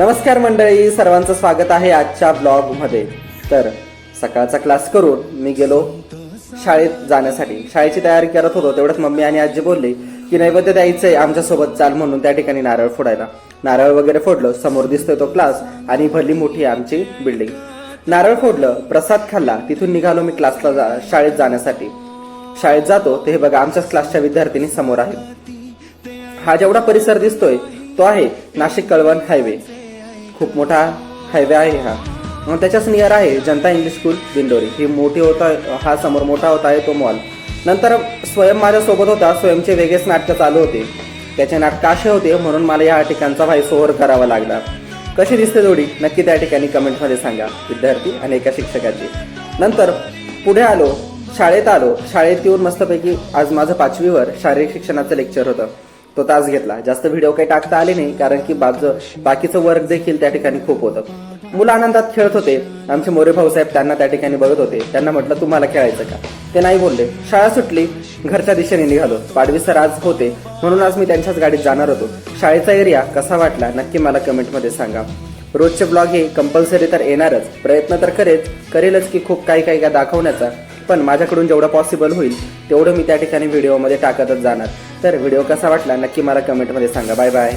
नमस्कार मंडळी सर्वांचं स्वागत आहे आजच्या ब्लॉगमध्ये. तर सकाळचा क्लास करून मी गेलो शाळेत जाण्यासाठी. शाळेची तयारी करत होतो तेवढंच मम्मी आणि आजी बोलले की नैवेद्य द्यायचंय आमच्यासोबत चाल म्हणून त्या ठिकाणी नारळ फोडायला. नारळ वगैरे फोडलं समोर दिसतोय तो क्लास आणि भली मोठी आमची बिल्डिंग नारळ फोडलं प्रसाद खाल्ला तिथून निघालो मी क्लासला जा शाळेत जाण्यासाठी. शाळेत जातो ते हे बघा आमच्याच क्लासच्या विद्यार्थिनी समोर आहे. हा जेवढा परिसर दिसतोय तो आहे नाशिक कळवण हायवे खूप मोठा हायवे आहे हा. मग त्याच्याच नियर आहे जनता इंग्लिश स्कूल दिंडोरी. ही मोठी होता हा समोर मोठा होता आहे तो मॉल नंतर स्वयं माझ्यासोबत होता स्वयंचे वेगळेच नाटकं चालू होते. त्याचे नाटकं असे होते म्हणून मला या ठिकाणचा भाई सोहर करावा लागला. कशी दिसते जोडी? नक्की त्या ठिकाणी कमेंटमध्ये सांगा. विद्यार्थी आणि एका शिक्षकाची. नंतर पुढे आलो शाळेत आलो. शाळेत येऊन मस्तपैकी आज माझं पाचवीवर शारीरिक शिक्षणाचं लेक्चर होतं. तो तास घेतला. जास्त व्हिडिओ काही टाकता आले नाही कारण की बाजू बाकीचं वर्क देखील त्या ठिकाणी खूप होतं. मुलं आनंदात खेळत होते. आमचे मोरे भाऊसाहेब त्यांना त्या ठिकाणी बघत होते. त्यांना म्हटलं तुम्हाला खेळायचं का? ते नाही बोलले. शाळा सुटली घरच्या दिशेने निघालो. पाडवी सर आज होते. म्हणून आज मी त्यांच्याच गाडीत जाणार होतो. शाळेचा एरिया कसा वाटला? नक्की मला कमेंटमध्ये सांगा. रोजचे ब्लॉग हे कंपल्सरी तर येणारच. प्रयत्न तर करेच. करेलच की खूप काही काही काय दाखवण्याचा. पण माझ्याकडून जेवढं पॉसिबल होईल तेवढं मी त्या ठिकाणी व्हिडिओमध्ये टाकतच जाणार. तर व्हिडिओ कसा वाटला नक्की मला कमेंटमध्ये सांगा. Bye bye